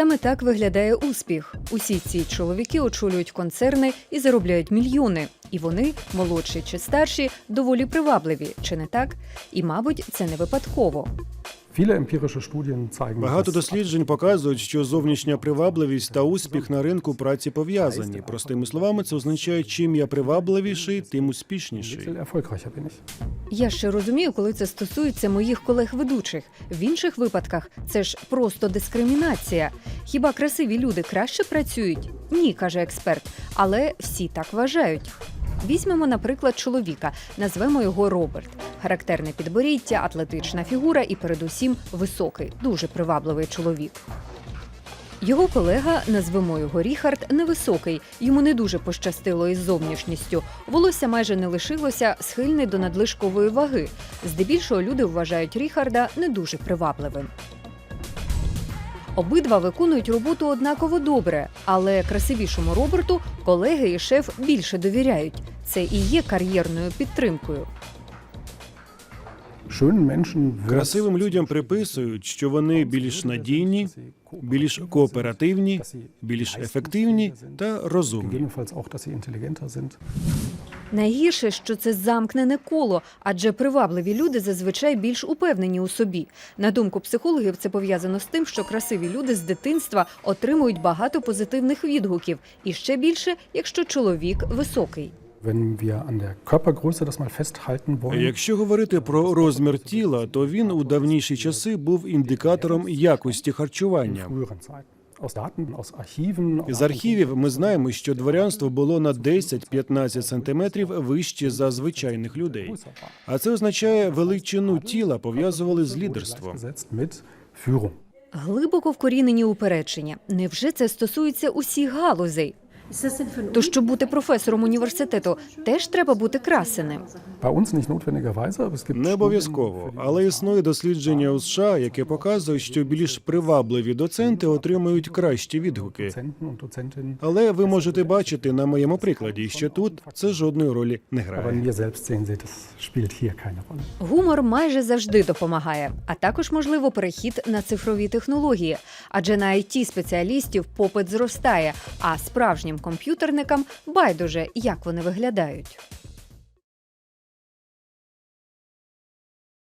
Саме так виглядає успіх. Усі ці чоловіки очолюють концерни і заробляють мільйони. І вони, молодші чи старші, доволі привабливі, чи не так? І, мабуть, це не випадково. Багато досліджень показують, що зовнішня привабливість та успіх на ринку праці пов'язані. Простими словами, це означає, чим я привабливіший, тим успішніший. Я ще розумію, коли це стосується моїх колег-ведучих. В інших випадках це ж просто дискримінація. Хіба красиві люди краще працюють? Ні, каже експерт, але всі так вважають. Візьмемо, наприклад, чоловіка, назвемо його Роберт. Характерне підборіддя, атлетична фігура і, передусім, високий, дуже привабливий чоловік. Його колега, назвемо його Ріхард, невисокий. Йому не дуже пощастило із зовнішністю. Волосся майже не лишилося, схильний до надлишкової ваги. Здебільшого люди вважають Ріхарда не дуже привабливим. Обидва виконують роботу однаково добре, але красивішому Роберту колеги і шеф більше довіряють. Це і є кар'єрною підтримкою. Красивим людям приписують, що вони більш надійні, більш кооперативні, більш ефективні та розумні. Найгірше, що це замкнене коло, адже привабливі люди зазвичай більш упевнені у собі. На думку психологів, це пов'язано з тим, що красиві люди з дитинства отримують багато позитивних відгуків, і ще більше, якщо чоловік високий. Якщо говорити про розмір тіла, то він у давніші часи був індикатором якості харчування. З архівів ми знаємо, що дворянство було на 10-15 сантиметрів вище за звичайних людей. А це означає величину тіла пов'язували з лідерством. Глибоко вкорінені упередження. Невже це стосується усіх галузей? То щоб бути професором університету, теж треба бути красеним. Не обов'язково, але існує дослідження у США, яке показує, що більш привабливі доценти отримують кращі відгуки. Але ви можете бачити на моєму прикладі, що тут це жодної ролі не грає. Гумор майже завжди допомагає, а також можливо перехід на цифрові технології. Адже на it спеціалістів попит зростає, а справжнім комп'ютерникам байдуже, як вони виглядають.